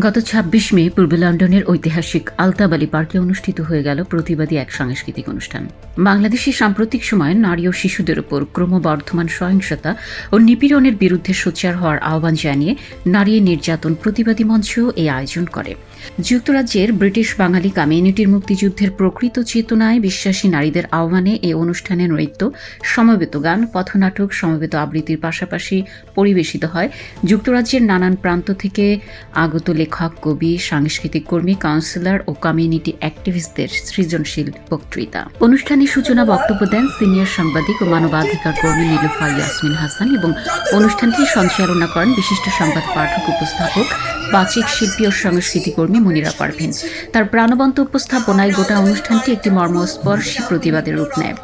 গত ২৬ মে পূর্ব লন্ডনের ঐতিহাসিক আলতাবালি পার্কে অনুষ্ঠিত হয়ে গেল প্রতিবাদী এক সাংস্কৃতিক অনুষ্ঠান। বাংলাদেশে সাম্প্রতিক সময়ে নারী ও শিশুদের উপর ক্রমবর্ধমান সহিংসতা ও নিপীড়নের বিরুদ্ধে সোচ্চার হওয়ার আহ্বান জানিয়ে নারী নির্যাতন প্রতিবাদী মঞ্চ এই আয়োজন করে। যুক্তরাজ্যের ব্রিটিশ বাঙালি কমিউনিটির মুক্তিযুদ্ধের প্রকৃত চেতনায় বিশ্বাসী নারীদের আহ্বানে এই অনুষ্ঠানে নৃত্য, সমবেত গান, পথনাটক, সমবেত আবৃত্তির পাশাপাশি পরিবেশিত হয় যুক্তরাজ্যের নানান প্রান্ত থেকে আগত লেখক, কবি, সাংস্কৃতিক কর্মী কাউন্সিলর ও কমিউনিটি অ্যাক্টিভিস্টদের সৃজনশীল বক্তৃতা। অনুষ্ঠানে সূচনা বক্তব্য দেন সিনিয়র সাংবাদিক ও মানবাধিকার কর্মী নীলুফা ইয়াসমিন হাসান এবং অনুষ্ঠানটি সঞ্চালনা করেন বিশিষ্ট সংবাদ পাঠক, উপস্থাপক, বাচিক শিল্পী ও সংস্কৃতি কর্মী মনিরা পারভিন। তার প্রাণবন্ত উপস্থাপনায় গোটা অনুষ্ঠানটি একটি মর্মস্পর্শী প্রতিবাদের রূপ নেয়।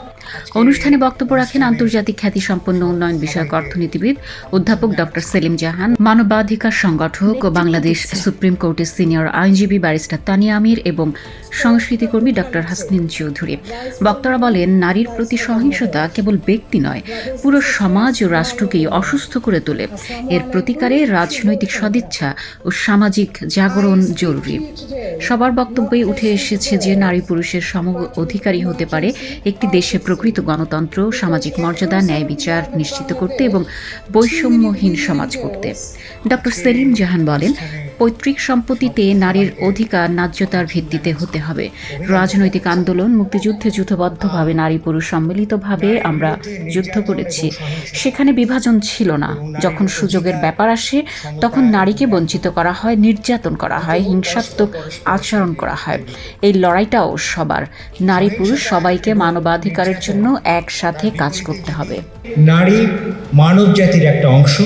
অনুষ্ঠানে বক্তব্য রাখেন আন্তর্জাতিক খ্যাতিসম্পন্ন উন্নয়ন বিষয়ক অর্থনীতিবিদ অধ্যাপক ডক্টর সেলিম জাহান, মানবাধিকার সংগঠক ও বাংলাদেশ সুপ্রিম কোর্টের সিনিয়র আইনজীবী ব্যারিস্টার তানিয়া আমির এবং সংস্কৃতি কর্মী ডক্টর হাসনিন চৌধুরী। বক্তারা বলেন, নারীর প্রতি সহিংসতা কেবল ব্যক্তি নয়, পুরো সমাজ ও রাষ্ট্রকেই অসুস্থ করে তোলে। এর প্রতিকারে রাজনৈতিক সদিচ্ছা ও সামাজিক জাগরণ জরুরি। সবার বক্তব্যে উঠে এসেছে যে, নারী পুরুষের সম অধিকারী হতে পারে একটি দেশে প্রকৃত গণতন্ত্র, সামাজিক মর্যাদা, ন্যায় বিচার নিশ্চিত করতে এবং বৈষম্যহীন সমাজ করতে। ডক্টর সেলিম জাহান বলেন পৈতৃক সম্পত্তিতে নারীর অধিকার, ন্যায্যতার ভিত্তিতে হতে হবে। রাজনৈতিক আন্দোলন, মুক্তিযুদ্ধে যুদ্ধবদ্ধভাবে নারী পুরুষ সম্মিলিতভাবে আমরা যুদ্ধ করেছি। সেখানে বিভাজন ছিল না। যখন সুযোগের ব্যাপার আসে, তখন নারীকে বঞ্চিত করা হয়, নির্যাতন করা হয়, হিংসাত্মক আচরণ করা হয়। এই লড়াইটাও সবার। নারী পুরুষ সবাইকে মানবাধিকারের জন্য একসাথে কাজ করতে হবে। নারী মানব জাতির একটা অংশ।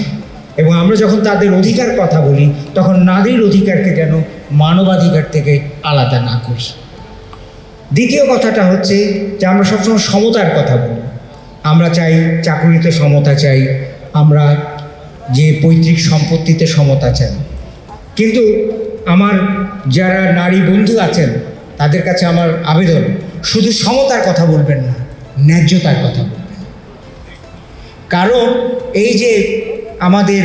এবং আমরা যখন তাদের অধিকার কথা বলি, তখন নারীর অধিকারকে যেন মানবাধিকার থেকে আলাদা না করি। দ্বিতীয় কথাটা হচ্ছে যে আমরা সবসময় সমতার কথা বলি। আমরা চাই চাকুরিতে সমতা চাই, আমরা যে পৈতৃক সম্পত্তিতে সমতা চাই। কিন্তু আমার যারা নারী বন্ধু আছেন, তাদের কাছে আমার আবেদন, শুধু সমতার কথা বলবেন না, ন্যায্যতার কথা বলবেন। কারণ এই যে আমাদের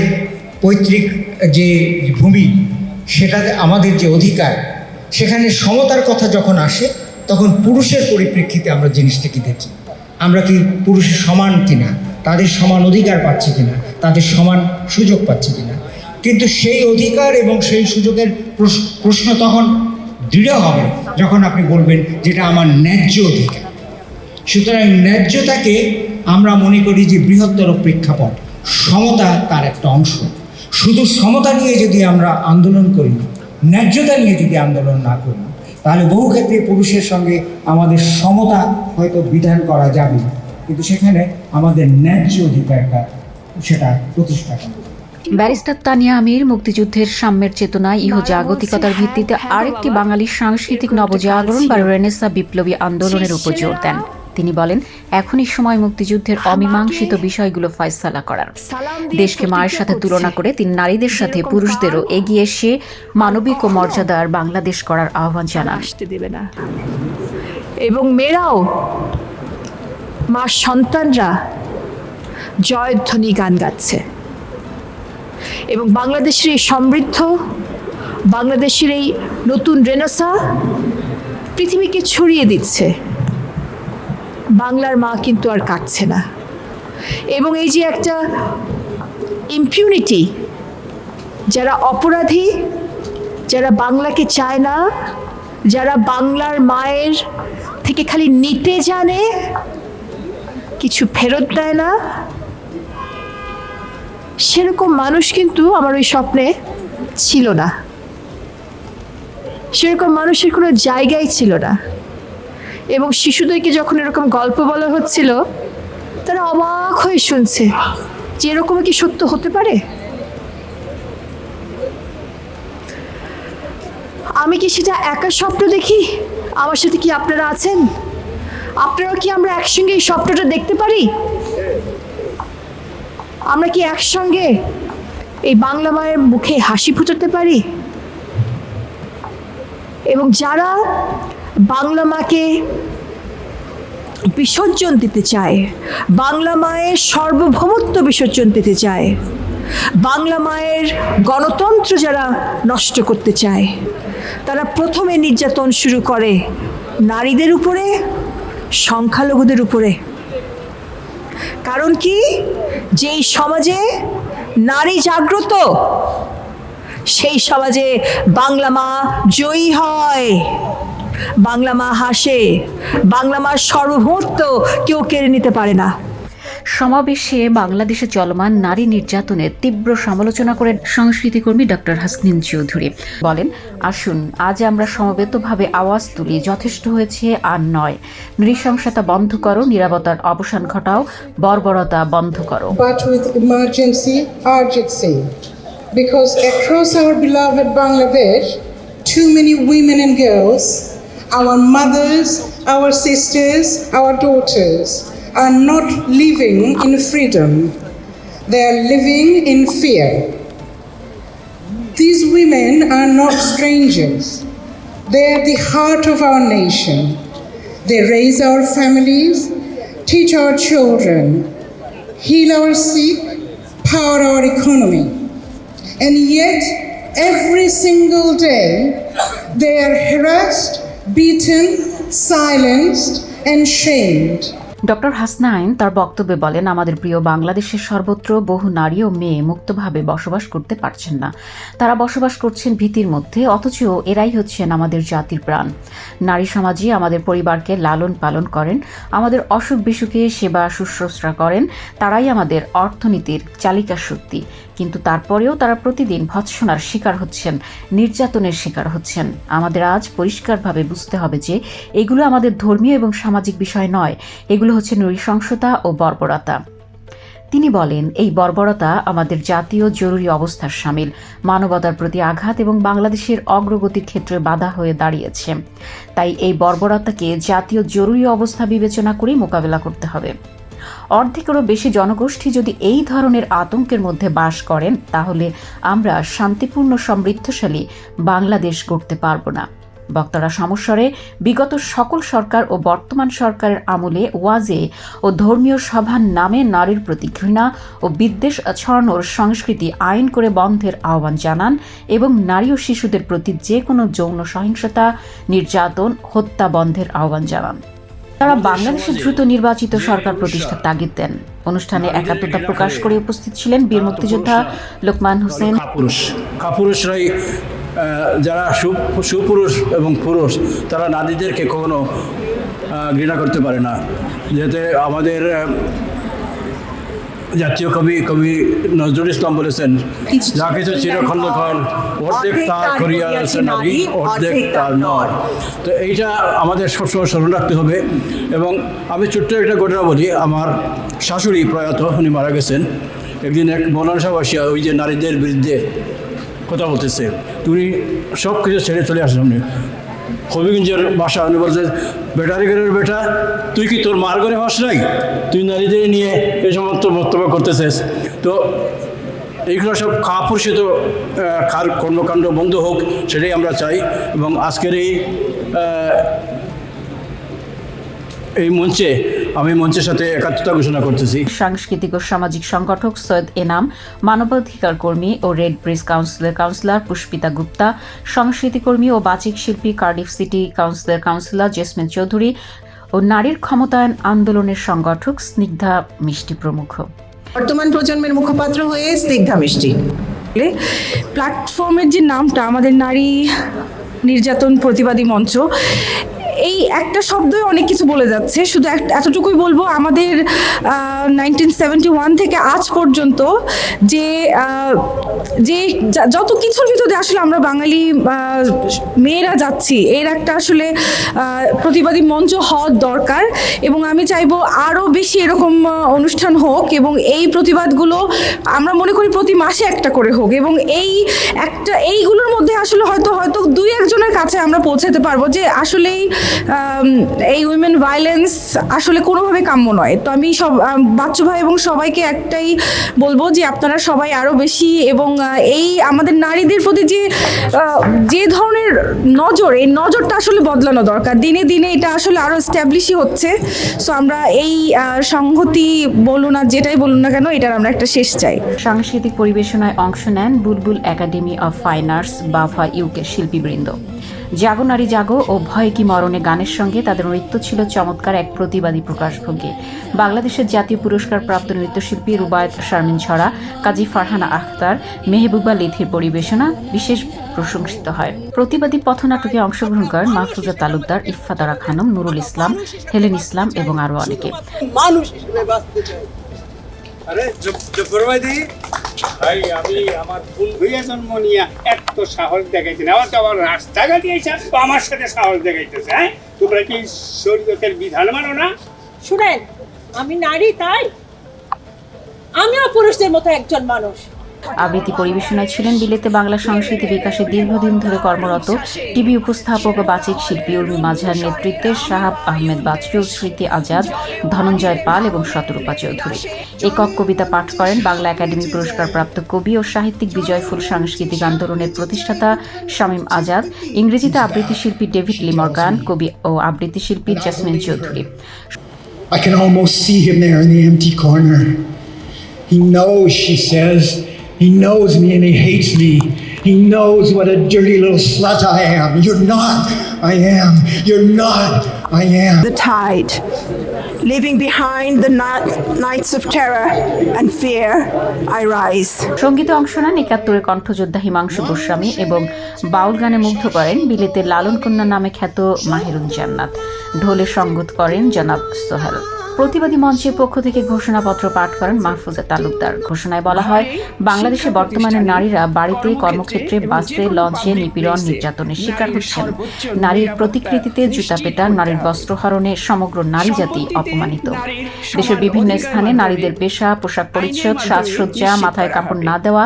পৈতৃক যে ভূমি, সেটাতে আমাদের যে অধিকার, সেখানে সমতার কথা যখন আসে, তখন পুরুষের পরিপ্রেক্ষিতে আমরা জিনিসটাকে দেখি। আমরা কি পুরুষের সমান কিনা, তাদের সমান অধিকার পাচ্ছি কিনা, তাদের সমান সুযোগ পাচ্ছি কিনা। কিন্তু সেই অধিকার এবং সেই সুযোগের প্রশ- প্রশ্ন তখন দৃঢ় হবে যখন আপনি বলবেন যেটা আমার ন্যায্য অধিকার। সুতরাং ন্যায্যতাকে আমরা মনে করি যে বৃহত্তর প্রেক্ষাপট। সমতা তার একটা অংশ। শুধু সমতা নিয়ে যদি আমরা আন্দোলন করি ন্যায্যতা নিয়ে যদি আন্দোলন না করি তাহলে বহু ক্ষেত্রে পুরুষের সঙ্গে আমাদের সমতা হয়তো বিধান করা যাবে। কিন্তু সেখানে আমাদের ন্যায্য অধিকারটা সেটা প্রতিষ্ঠা করা। ব্যারিস্টার তানিয়া আমির মুক্তিযুদ্ধের সাম্যের চেতনায় ইহ জাগতিকতার ভিত্তিতে আরেকটি বাঙালি সাংস্কৃতিক নবজাগরণ বা রেনেসা বিপ্লবী আন্দোলনের উপর জোর দেন। তিনি বলেন এখনই সময় মুক্তিযুদ্ধের অমীমাংসিত বিষয়গুলো ফয়সালা করার। দেশকে মায়ের সাথে তুলনা করে তিনি নারীদের সাথে পুরুষদেরও এগিয়ে এসে মানবিক ও মর্যাদার বাংলাদেশ করার আহ্বান জানান। আসতে দেবে না। এবং মেয়েরাও মা সন্তানরা জয়ধ্বনি গান গাচ্ছে। এবং বাংলাদেশের এই সমৃদ্ধ বাংলাদেশের এই নতুন রেনেসা পৃথিবীকে ছড়িয়ে দিচ্ছে। বাংলার মা কিন্তু আর কাটছে না। এবং এই যে একটা ইম্পিউনিটি যারা অপরাধী, যারা বাংলাকে চায় না, যারা বাংলার মায়ের থেকে খালি নিতে জানে, কিছু ফেরত দেয় না, সেরকম মানুষ কিন্তু আমার ওই স্বপ্নে ছিল না। সেরকম মানুষের কোনো জায়গাই ছিল না। এবং শিশুদেরকে যখন এরকম গল্প বলা হচ্ছিল, তারা অবাক হয়ে শুনছে যে এরকম কি সত্য হতে পারে। আমি কি সেটা একা স্বপ্ন দেখি? আমার সাথে কি আপনারা আছেন? আপনারাও কি আমরা একসঙ্গে এই স্বপ্নটা দেখতে পারি? আমরা কি একসঙ্গে এই বাংলা মায়ের মুখে হাসি ফুটাতে পারি? এবং যারা বাংলা মাকে বিসর্জন দিতে চায়। বাংলা মায়ের সর্বভৌমত্ব বিসর্জন দিতে চায়। বাংলা মায়ের গণতন্ত্র যারা নষ্ট করতে চায়, তারা প্রথমে নির্যাতন শুরু করে নারীদের উপরে, সংখ্যালঘুদের উপরে। কারণ কি? যেই সমাজে নারী জাগ্রত, সেই সমাজে বাংলা মা জয়ী হয়। বাংলা মা হাসে। বাংলা মার সর্বভৌমত্ব কেউ কেড়ে নিতে পারে না। সমাবেশে বাংলাদেশে চলমান নারী নির্যাতনের তীব্র সমালোচনা করেন সংস্কৃতিকর্মী ডক্টর হাসনিন চৌধুরী। বলেন আসুন আজ আমরা সমবেতভাবে আওয়াজ তুলি যথেষ্ট হয়েছে আর নয়। নৃশংসতা বন্ধ করো নিরাপত্তার অবসান ঘটাও বর্বরতা বন্ধ করো. Because across our beloved Bangladesh, too many women and girls, our mothers, our sisters, our daughters, are not living in freedom. They are living in fear. These women are not strangers. They are the heart of our nation. They raise our families, teach our children, heal our sick, power our economy. And yet, every single day, they are harassed, beaten, silenced, and shamed. Doctor Hasnain তার বক্তব্যে বলেন, আমাদের প্রিয় বাংলাদেশের সর্বত্র বহু নারী ও মেয়ে মুক্তভাবে বসবাস করতে পারছেন না। তারা বসবাস করছেন ভীতির মধ্যে, অথচ এরাই হচ্ছেন আমাদের জাতির প্রাণ। নারী সমাজই আমাদের পরিবারকে লালন পালন করেন, আমাদের অসুখ বিসুখে সেবা শুশ্রূষা করেন, তারাই আমাদের অর্থনীতির চালিকা শক্তি। কিন্তু তারপরেও তারা প্রতিদিন ভৎসনার শিকার হচ্ছেন, নির্যাতনের শিকার হচ্ছেন। আমাদের আজ পরিষ্কারভাবে বুঝতে হবে যে এগুলো আমাদের ধর্মীয় এবং সামাজিক বিষয় নয়, এগুলো হচ্ছে নৃশংসতা ও বর্বরতা। তিনি বলেন, এই বর্বরতা আমাদের জাতীয় জরুরি অবস্থার সামিল। মানবতার প্রতি আঘাত এবং বাংলাদেশের অগ্রগতির ক্ষেত্রে বাধা হয়ে দাঁড়িয়েছে। তাই এই বর্বরতাকে জাতীয় জরুরি অবস্থা বিবেচনা করেই মোকাবেলা করতে হবে। অর্ধেকেরও বেশি জনগোষ্ঠী যদি এই ধরনের আতঙ্কের মধ্যে বাস করেন, তাহলে আমরা শান্তিপূর্ণ, সমৃদ্ধশালী বাংলাদেশ গড়তে পারব না। বক্তারা সমস্বরে বিগত সকল সরকার ও বর্তমান সরকারের আমলে ওয়াজে ও ধর্মীয় সভার নামে নারীর প্রতি ঘৃণা ও বিদ্বেষ ছড়ানোর সংস্কৃতি আইন করে বন্ধের আহ্বান জানান এবং নারী ও শিশুদের প্রতি যে কোনো যৌন সহিংসতা নির্যাতন হত্যা বন্ধের আহ্বান জানান। তারা বাংলাদেশে দ্রুত নির্বাচিত সরকার প্রতিষ্ঠার তাগিদ দেন। অনুষ্ঠানে একাত্মতা প্রকাশ করে উপস্থিত ছিলেন বীর মুক্তিযোদ্ধা লোকমান হোসেন। কাপুরুষ। কাপুরুষরাই আহ, যারা সু- সুপুরুষ এবং পুরুষ তারা নারীদেরকে কখনো ঘৃণা করতে পারে না। যাতে আমাদের জাতীয় কবি কবি নজরুল ইসলাম বলেছেন যা কিছু চিরখণ্ডকর অর্ধেক তার করিয়া আছে নারী অর্ধেক তার নয় তো এইটা আমাদের সবসময় স্মরণ রাখতে হবে। এবং আমি ছোট্ট একটা ঘটনা বলি। আমার শাশুড়ি প্রয়াত উনি মারা গেছেন। একদিন এক মৌলানা সাহেব আসিয়া ওই যে নারীদের বিরুদ্ধে কথা বলতেছে। তুমি সব কিছু ছেড়ে চলে আসো সামনে। হবিগঞ্জের বাসা উনি বলছে বেটারি ঘরের বেটা, তুই কি তোর মার ঘরে হস নাই? তুই নারীদের নিয়ে এ সমস্ত বক্তব্য করতেছিস। তো এইগুলো সব কাপুরুষিত কার কর্মকাণ্ড বন্ধ হোক, সেটাই আমরা চাই। এবং আজকের এই এই মঞ্চে আমি মঞ্চের সাথে একাত্মতা ঘোষণা করতেছি। সাংস্কৃতিক ও সামাজিক সংগঠক সৈয়দ এনাম মানবাধিকার কর্মী ও রেড ব্রিজ কাউন্সিলের কাউন্সিলর পুষ্পিতা গুপ্তা সংস্কৃতি কর্মী ও বাচিক শিল্পী কার্ডিফ সিটি কাউন্সিলের কাউন্সিলর জেসমিন চৌধুরী ও নারীর ক্ষমতায়ন আন্দোলনের সংগঠক স্নিগ্ধা মিষ্টি প্রমুখ। বর্তমান প্রজন্মের মুখপাত্র হয়ে স্নিগ্ধা মিষ্টি। প্ল্যাটফর্মের যে নামটা আমাদের নারী নির্যাতন প্রতিবাদী মঞ্চ এই একটা শব্দই অনেক কিছু বলে যাচ্ছে। শুধু এতটুকুই বলব, আমাদের নাইনটিন সেভেন্টি ওয়ান থেকে আজ পর্যন্ত যে যে যত কিছুর ভিতরে আসলে আমরা বাঙালি মেয়েরা যাচ্ছি, এর একটা আসলে প্রতিবাদী মঞ্চ হওয়ার দরকার এবং আমি চাইব আরও বেশি এরকম অনুষ্ঠান হোক এবং এই প্রতিবাদগুলো আমরা মনে করি প্রতি মাসে একটা করে হোক এবং এই একটা, এইগুলোর মধ্যে আসলে হয়তো হয়তো দুই একজনের কাছে আমরা পৌঁছাতে পারব যে আসলেই এই উইমেন ভায়োলেন্স আসলে কোনোভাবে কাম্য নয়। তো আমি সব বাচ্চু ভাই এবং সবাইকে একটাই বলব যে আপনারা সবাই আরও বেশি এবং এই আমাদের নারীদের প্রতি যে যে ধরনের নজর, এই নজরটা আসলে বদলানো দরকার। দিনে দিনে এটা আসলে আরও স্ট্যাবলিশই হচ্ছে। সো আমরা এই সংহতি বলুন আর যেটাই বলুন না কেন, এটার আমরা একটা শেষ চাই। সাংস্কৃতিক পরিবেশনায় অংশ নেন Bulbul academy of fine arts, BAFA UK শিল্পীবৃন্দ। জাগো নারী জাগো ও ভয় কি মরণে গানের সঙ্গে তাদের নৃত্য ছিল চমৎকার এক প্রতিবাদী প্রকাশভঙ্গি। বাংলাদেশের জাতীয় পুরস্কার প্রাপ্ত নৃত্যশিল্পী রুবায়ত শারমিন ছড়া কাজী ফারহানা আখতার মেহবুবা লিথির পরিবেশনা বিশেষ প্রশংসিত হয়। প্রতিবাদী পথনাটকে অংশগ্রহণ করেন মাহফুজা তালুকদার ইফফাতারা খানম নুরুল ইসলাম হেলেন ইসলাম এবং আরও অনেকে। মানুষ ভাই আমি আমার ভুল হইয়া জন্ম নিয়ে এত সাহস দেখাইছি না আবার তো আমার রাস্তাঘাটে এসে আমার সাথে সাহস দেখাইতেছে হ্যাঁ? তোমরা কি শরীয়তের বিধান মানো না? শুনেন আমি নারী তাই? আমিও পুরুষদের মতো একজন মানুষ। আবৃত্তি পরিবেশনায় ছিলেন বিলেতে বাংলা সংস্কৃতি বিকাশে দীর্ঘদিন ধরে কর্মরত টিভি উপস্থাপক বাচিক শিল্পী উর্মি মাঝার নেতৃত্বে শাহাব আহমেদ বাজরুল স্মৃতি আজাদ ধনঞ্জয় পাল এবং শতরূপা চৌধুরী একক কবিতা পাঠ করেন বাংলা একাডেমি পুরস্কার প্রাপ্ত কবি ও সাহিত্যিক বিজয়ফুল সাংস্কৃতিক আন্দোলনের প্রতিষ্ঠাতা শামীম আজাদ ইংরেজিতে আবৃত্তি শিল্পী ডেভিড লিমরগান কবি ও আবৃত্তি শিল্পী Jasmin Chowdhury I can almost see him there in the empty corner. He knows, she says. He knows me and he hates me. He knows what a dirty little slut I am. You're not. I am. You're not. I am. The tide, leaving behind the ni- nights of terror and fear, I rise. সঙ্গীতে অংশ নেন একাত্তরের কণ্ঠযোদ্ধা হিমাংশু গোস্বামী এবং বাউল গানে মুগ্ধ করেন বিলেতে লালন কন্যা নামে খ্যাত মাহিরুন জান্নাত ঢোলে সঙ্গত করেন জনাব সোহেল প্রতিবাদী মঞ্চের পক্ষ থেকে ঘোষণাপত্র পাঠ করেন মাহফুজা তালুকদার। ঘোষণায় বলা হয়, বাংলাদেশে বর্তমানে নারীরা বাড়িতে কর্মক্ষেত্রে বাসে লঞ্চে নিপীড়ন, নির্যাতনের শিকার হচ্ছেন। নারীর প্রতিকৃতিতে জুতা পেটা, নারীর বস্ত্রহরণে সমগ্র নারী জাতি অপমানিত। দেশের বিভিন্ন স্থানে নারীদের পেশা, পোশাক পরিচ্ছদ, সাজসজ্জা, মাথায় কাপড় না দেওয়া,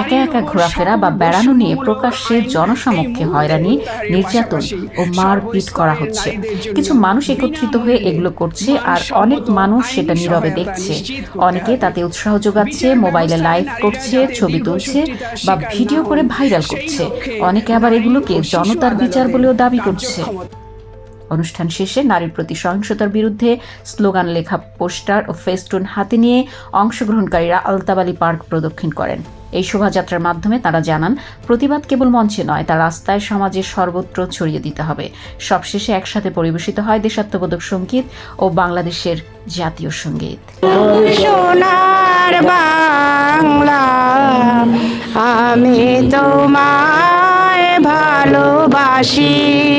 একা একা ঘোরাফেরা বা বেড়ানো নিয়ে প্রকাশ্যে জনসমক্ষে হয়রানি, নির্যাতন ও মারপিট করা হচ্ছে। কিছু মানুষ একত্রিত হয়ে এগুলো করছে আর অনেক মানুষ সেটা নীরবে দেখছে। অনেকে তাতে উৎসাহ যোগাচ্ছে, মোবাইলে লাইভ করছে, ছবি তুলছে বা ভিডিও করে ভাইরাল করছে। অনেকে আবার এগুলোকে জনতার বিচার বলেও দাবি করছে। অনুষ্ঠান শেষে নারীর প্রতি সহিংসতার বিরুদ্ধে স্লোগান লেখা পোস্টার ও ফেস্টুন হাতে নিয়ে অংশগ্রহণকারীরা আলতাবালি পার্ক প্রদক্ষিণ করেন। এই শোভাযাত্রার মাধ্যমে তারা জানান, প্রতিবাদ কেবল মঞ্চে নয়, তা রাস্তায় সমাজের সর্বত্র ছড়িয়ে দিতে হবে। সবশেষে একসাথে পরিবেশিত হয় দেশাত্মবোধক সংগীত ও বাংলাদেশের জাতীয় সংগীত। সোনার বাংলা, আমি তোমায় ভালোবাসি।